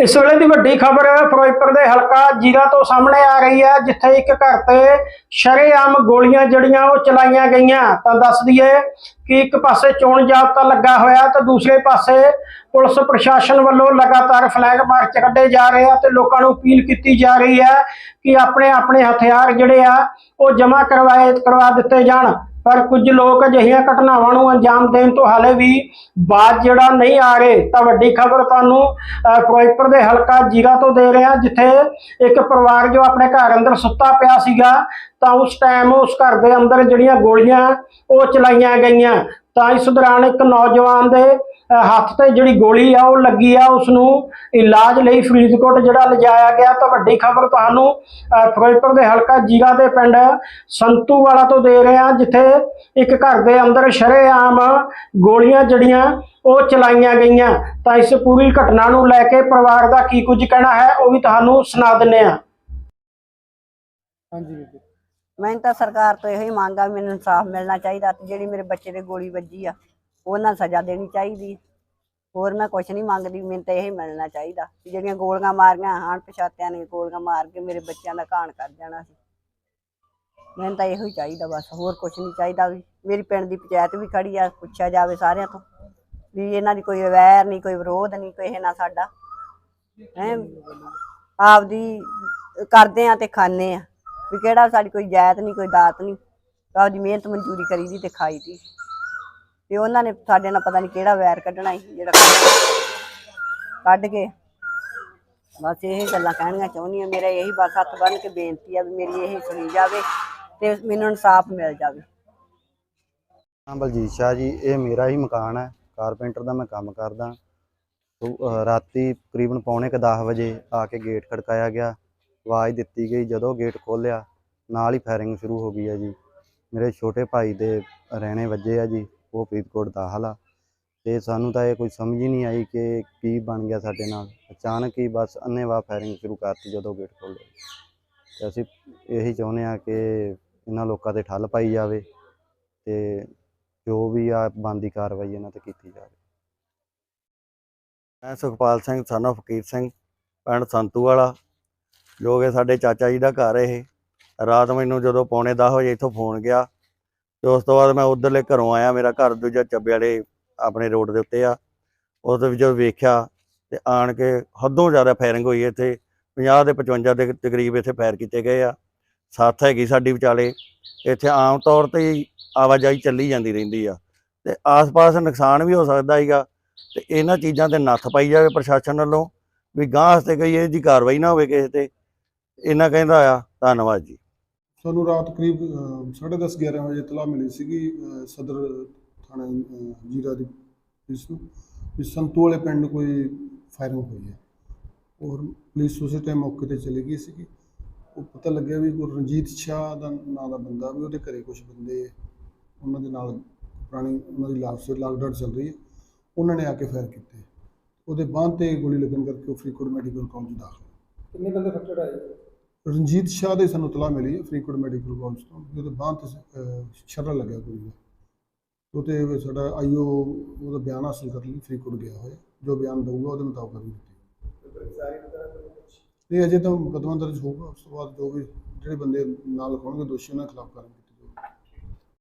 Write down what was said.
ਇਸ ਵੇਲੇ ਦੀ ਵੱਡੀ ਖਬਰ ਫਿਰੋਜ਼ਪੁਰ ਦੇ ਹਲਕਾ ਜੀਰਾ ਤੋਂ ਸਾਹਮਣੇ ਆ ਰਹੀ ਹੈ, ਜਿੱਥੇ ਇੱਕ ਘਰ ਤੇ ਸ਼ਰੇਆਮ ਗੋਲੀਆਂ ਜੜੀਆਂ ਉਹ ਚਲਾਈਆਂ ਗਈਆਂ। ਤਾਂ ਦੱਸ ਦਈਏ ਕਿ ਇੱਕ ਪਾਸੇ ਚੋਣ ਜਾਬਤਾ ਲੱਗਾ ਹੋਇਆ ਤੇ ਦੂਸਰੇ ਪਾਸੇ ਪੁਲਿਸ ਪ੍ਰਸ਼ਾਸਨ ਵੱਲੋਂ ਲਗਾਤਾਰ ਫਲੈਗ ਮਾਰਚ ਕੱਢੇ ਜਾ ਰਹੇ ਆ ਤੇ ਲੋਕਾਂ ਨੂੰ ਅਪੀਲ ਕੀਤੀ ਜਾ ਰਹੀ ਹੈ ਕਿ ਆਪਣੇ ਆਪਣੇ ਹਥਿਆਰ ਜਿਹੜੇ ਆ, ਉਹ ਜਮ੍ਹਾਂ ਕਰਵਾਏ ਕਰਵਾ ਦਿੱਤੇ ਜਾਣ। ਪਰ ਕੁਝ ਲੋਕ ਅਜਿਹੀਆਂ ਘਟਨਾਵਾਂ ਨੂੰ ਅੰਜਾਮ ਦੇਣ ਤੋਂ ਹਾਲੇ ਵੀ ਬਾਅਦ ਜਿਹੜਾ ਨਹੀਂ ਆ ਰਹੇ, ਤਾਂ ਵੱਡੀ ਖਬਰ ਤੁਹਾਨੂੰ ਫਿਰੋਜ਼ਪੁਰ ਦੇ ਹਲਕਾ ਜੀਰਾ ਤੋਂ ਦੇ ਰਿਹਾ, ਜਿੱਥੇ ਇੱਕ ਪਰਿਵਾਰ ਜੋ ਆਪਣੇ ਘਰ ਅੰਦਰ ਸੁੱਤਾ ਪਿਆ ਸੀਗਾ, ਤਾਂ ਉਸ ਟਾਈਮ ਉਸ ਘਰ ਦੇ ਅੰਦਰ ਜਿਹੜੀਆਂ ਗੋਲੀਆਂ ਉਹ ਚਲਾਈਆਂ ਗਈਆਂ। ਤਾਂ ਇਸ ਦੌਰਾਨ ਇੱਕ ਨੌਜਵਾਨ ਦੇ ਹੱਥ ਤੇ ਜਿਹੜੀ ਗੋਲੀ ਆ ਉਹ ਲੱਗੀ ਆ ਉਸ ਨੂੰ ਇਲਾਜ ਲਈ ਫਰੀਦਕੋਟ ਜਿਹੜਾ ਲਿਜਾਇਆ ਗਿਆ। ਤਾਂ ਵੱਡੀ ਖਬਰ ਤੁਹਾਨੂੰ ਫਿਰੋਜ਼ਪੁਰ ਦੇ ਹਲਕਾ ਜੀਰਾ ਦੇ ਪਿੰਡ ਸੰਤੂ ਵਾਲਾ ਤੋਂ ਦੇ ਰਹੇ ਹਾਂ ਜਿੱਥੇ ਇੱਕ ਘਰ ਦੇ ਅੰਦਰ ਸ਼ਰੇਆਮ ਗੋਲੀਆਂ ਜੜੀਆਂ ਉਹ ਚਲਾਈਆਂ ਗਈਆਂ। ਤਾਂ ਇਸ ਪੂਰੀ ਘਟਨਾ ਨੂੰ ਲੈ ਕੇ ਪਰਿਵਾਰ ਦਾ ਕੀ ਕੁਝ ਕਹਿਣਾ ਹੈ ਉਹ ਵੀ ਤੁਹਾਨੂੰ ਸੁਣਾ ਦਿੰਨੇ ਆ ਹਾਂਜੀ ਮੈਨੂੰ ਤਾਂ ਸਰਕਾਰ ਤੋਂ ਇਹੋ ਹੀ ਮੰਗ ਆ ਮੈਨੂੰ ਇਨਸਾਫ ਮਿਲਣਾ ਚਾਹੀਦਾ ਤੇ ਜਿਹੜੀ ਮੇਰੇ ਬੱਚੇ ਦੇ ਗੋਲੀ ਵੱਜੀ ਆ ਉਹਨਾਂ ਨੂੰ ਸਜ਼ਾ ਦੇਣੀ ਚਾਹੀਦੀ ਹੋਰ ਮੈਂ ਕੁਝ ਨਹੀਂ ਮੰਗਦੀ, ਮੈਨੂੰ ਤਾਂ ਇਹ ਹੀ ਮਿਲਣਾ ਚਾਹੀਦਾ। ਵੀ ਜਿਹੜੀਆਂ ਗੋਲੀਆਂ ਮਾਰੀਆਂ ਹਾਣ ਪਛਾਤਿਆਂ ਨੇ ਗੋਲੀਆਂ ਮਾਰ ਕੇ ਮੇਰੇ ਬੱਚਿਆਂ ਦਾ ਘਾਣ ਕਰ ਜਾਣਾ ਸੀ। ਮੈਨੂੰ ਤਾਂ ਇਹੋ ਹੀ ਚਾਹੀਦਾ ਬਸ, ਹੋਰ ਕੁਝ ਨਹੀਂ ਚਾਹੀਦਾ ਵੀ। ਮੇਰੀ ਪਿੰਡ ਦੀ ਪੰਚਾਇਤ ਵੀ ਖੜੀ ਆ, ਪੁੱਛਿਆ ਜਾਵੇ ਸਾਰਿਆਂ ਤੋਂ। ਵੀ ਇਹਨਾਂ ਦੀ ਕੋਈ ਵੈਰ ਨਹੀਂ, ਕੋਈ ਵਿਰੋਧ ਨਹੀਂ, ਕੋਈ ਇਹ ਨਾ ਸਾਡਾ। ਹੈ? ਆਪਦੀ ਕਰਦੇ ਆ ਤੇ ਖਾਂਦੇ ਆ। ਵੀ ਕਿਹੜਾ ਸਾਡੀ ਕੋਈ ਜਾਇਤ ਨਹੀਂ, ਕੋਈ ਦਾਤ ਨਹੀਂ। ਆਪਦੀ ਮਿਹਨਤ ਮਨਜ਼ੂਰੀ ਕਰੀਦੀ ਤੇ ਖਾਈ ਦੀ ਉਹਨਾਂ ਨੇ ਸਾਡੇ ਨਾਲ ਪਤਾ ਨਹੀਂ ਕਿਹੜਾ ਵੈਰ ਕੱਢਣਾ ਸੀ, ਜਿਹੜਾ ਕੱਢ ਕੇ ਬਸ ਇਹ ਗੱਲਾਂ ਕਹਿਣੀਆਂ ਚਾਹੁੰਦੀ ਆ ਮੇਰਾ ਇਹੀ ਬਸ ਹੱਥ ਬੰਨ ਕੇ ਬੇਨਤੀ ਆ ਵੀ ਮੇਰੀ ਇਹ ਸੁਣੀ ਜਾਵੇ ਤੇ ਮੈਨੂੰ ਇਨਸਾਫ ਮਿਲ ਜਾਵੇ। ਹਾਂ, ਬਲਜੀਤ ਸ਼ਾਹ ਜੀ, ਇਹ ਮੇਰਾ ਹੀ ਮਕਾਨ ਹੈ। ਕਾਰਪੈਂਟਰ ਦਾ ਮੈਂ ਕੰਮ ਕਰਦਾ। ਰਾਤੀ ਤਕਰੀਬਨ ਪੌਣੇ ਕੁ 10 ਵਜੇ ਆ ਕੇ ਗੇਟ ਖੜਕਾਇਆ ਗਿਆ। ਆਵਾਜ਼ ਦਿੱਤੀ ਗਈ, ਜਦੋਂ ਗੇਟ ਖੋਲ੍ਹਿਆ, ਨਾਲ ਹੀ ਫਾਇਰਿੰਗ ਸ਼ੁਰੂ ਹੋ ਗਈ ਹੈ ਜੀ। ਮੇਰੇ ਛੋਟੇ ਭਾਈ ਦੇ ਰਹਿਣੇ ਵੱਜੇ ਆ ਜੀ। ਉਹ ਫਰੀਦਕੋਟ ਦਾਖਲ ਆ ਤੇ ਸਾਨੂੰ ਤਾਂ ਇਹ ਕੋਈ ਸਮਝ ਹੀ ਨਹੀਂ ਆਈ ਕਿ ਕੀ ਬਣ ਗਿਆ ਸਾਡੇ ਨਾਲ। ਅਚਾਨਕ ਹੀ ਬਸ ਅੰਨ੍ਹੇਵਾਹ ਫਾਇਰਿੰਗ ਸ਼ੁਰੂ ਕਰਤੀ ਜਦੋਂ ਗੇਟ ਖੋਲ੍ਹਿਆ ਤੇ ਅਸੀਂ ਇਹੀ ਚਾਹੁੰਦੇ ਆ ਕਿ ਇਹਨਾਂ ਲੋਕਾਂ ਤੇ ਠੱਲ ਪਾਈ ਜਾਵੇ ਤੇ ਜੋ ਵੀ ਆ ਬਣਦੀ ਕਾਰਵਾਈ ਇਹਨਾਂ ਤੇ ਕੀਤੀ ਜਾਵੇ। ਮੈਂ ਸੁਖਪਾਲ ਸਿੰਘ ਸਨ of ਫਕੀਰ ਸਿੰਘ, ਪਿੰਡ ਸੰਤੂ ਵਾਲਾ। ਜੋ ਕਿ ਸਾਡੇ ਚਾਚਾ ਜੀ ਦਾ ਘਰ ਇਹ। ਰਾਤ ਮੈਨੂੰ ਜਦੋਂ ਪੌਣੇ 10 ਵਜੇ ਇੱਥੋਂ ਫੋਨ ਗਿਆ ਤੇ ਉਸ ਤੋਂ ਬਾਅਦ ਮੈਂ ਉਧਰਲੇ ਘਰੋਂ ਆਇਆ, ਮੇਰਾ ਘਰ ਦੂਜਾ ਚੱਬੇ ਵਾਲੇ ਆਪਣੇ ਰੋਡ ਦੇ ਉੱਤੇ ਆ। ਉਸ ਦੇ ਵਿੱਚ ਜਦੋਂ ਵੇਖਿਆ ਤੇ ਆਣ ਕੇ ਹੱਦੋਂ ਜ਼ਿਆਦਾ ਫਾਇਰਿੰਗ ਹੋਈ ਇੱਥੇ 50 ਦੇ 55 ਦੇ ਤਕਰੀਬ ਇੱਥੇ ਫਾਇਰ ਕੀਤੇ ਗਏ ਆ। ਸੱਥ ਹੈਗੀ ਸਾਡੀ ਵਿਚਾਲੇ, ਇੱਥੇ ਆਮ ਤੌਰ ਤੇ ਆਵਾਜਾਈ ਚੱਲੀ ਜਾਂਦੀ ਰਹਿੰਦੀ ਆ। ਤੇ ਆਸ-ਪਾਸ ਨੁਕਸਾਨ ਵੀ ਹੋ ਸਕਦਾ ਹੈਗਾ ਤੇ ਇਹਨਾਂ ਚੀਜ਼ਾਂ ਤੇ ਨੱਥ ਪਾਈ ਜਾਵੇ ਪ੍ਰਸ਼ਾਸਨ ਵੱਲੋਂ, ਵੀ ਗਾਂਹ ਵਾਸਤੇ ਕੋਈ ਇਹ ਜੀ ਕਾਰਵਾਈ ਨਾ ਹੋਵੇ ਕਿਸੇ ਤੇ। ਇਹਨਾਂ ਕਹਿੰਦਾ ਆ, ਧੰਨਵਾਦ ਜੀ। ਸਾਨੂੰ ਰਾਤ ਕਰੀਬ 10:30 11 ਵਜੇ ਇਤਲਾਹ ਮਿਲੀ ਸੀਗੀ ਸਦਰ ਥਾਣੇ ਜੀਰਾ ਦੀ ਪੁਲਿਸ ਨੂੰ ਵੀ ਸੰਤੂ ਵਾਲੇ ਪਿੰਡ ਕੋਈ ਫਾਇਰਿੰਗ ਹੋਈ ਹੈ। ਔਰ ਪੁਲਿਸ ਉਸੇ ਟਾਈਮ ਮੌਕੇ ਤੇ ਚਲੀ ਗਈ ਸੀਗੀ। ਉਹ ਪਤਾ ਲੱਗਿਆ ਵੀ ਕੋਈ ਰਣਜੀਤ ਸ਼ਾਹ ਦਾ ਨਾਂ ਦਾ ਬੰਦਾ ਵੀ ਉਹਦੇ ਘਰੇ ਕੁਝ ਬੰਦੇ ਉਹਨਾਂ ਦੇ ਨਾਲ ਪੁਰਾਣੀ, ਉਹਨਾਂ ਦੀ ਲਾਗਸੇ ਲਾਗਡਾਟ ਚੱਲ ਰਹੀ ਹੈ। ਉਹਨਾਂ ਨੇ ਆ ਕੇ ਫਾਇਰ ਕੀਤੇ। ਉਹਦੇ ਬਾਂਹ ਤੇ ਗੋਲੀ ਲੱਗਣ ਕਰਕੇ ਉਹ ਫਰੀਦਕੋਟ ਮੈਡੀਕਲ ਕਾਲਜ ਦਾਖਲ ਕਿੰਨੇ ਬੰਦੇ ਫੱਟੜ ਆਏ? ਰਣਜੀਤ ਸ਼ਾਹ ਦੇ ਸਾਨੂੰ ਤਲਾ ਮਿਲੀ ਹੈ ਫਰੀਦਕੋਟ ਮੈਡੀਕਲ ਕਾਲਜ ਤੋਂ ਜਿਹਦੇ ਬਾਂਹ ਤੇ ਛਰਰਾ ਲੱਗਿਆ ਕੋਈ ਦਾ। ਉਹ ਤੇ ਸਾਡਾ ਆਈਓ, ਉਹਦਾ ਬਿਆਨ ਹਾਸਲ ਕਰਨ ਲਈ ਫਰੀਦਕੋਟ ਗਿਆ ਹੋਇਆ। ਜੋ ਬਿਆਨ ਦਊਗਾ, ਉਹਦੇ ਮੁਤਾਬਕ ਕਰਾਂਗੇ। ਗ੍ਰਿਫਤਾਰੀ ਇਹ ਅਜੇ ਤਾਂ ਮੁਕੱਦਮਾ ਦਰਜ ਹੋਊਗਾ, ਉਸ ਤੋਂ ਬਾਅਦ ਜੋ ਵੀ ਜਿਹੜੇ ਬੰਦੇ ਨਾਲ ਲਿਖਾਉਣਗੇ ਦੋਸ਼ੀ ਉਹਨਾਂ ਖਿਲਾਫ ਕਰਾਂਗੇ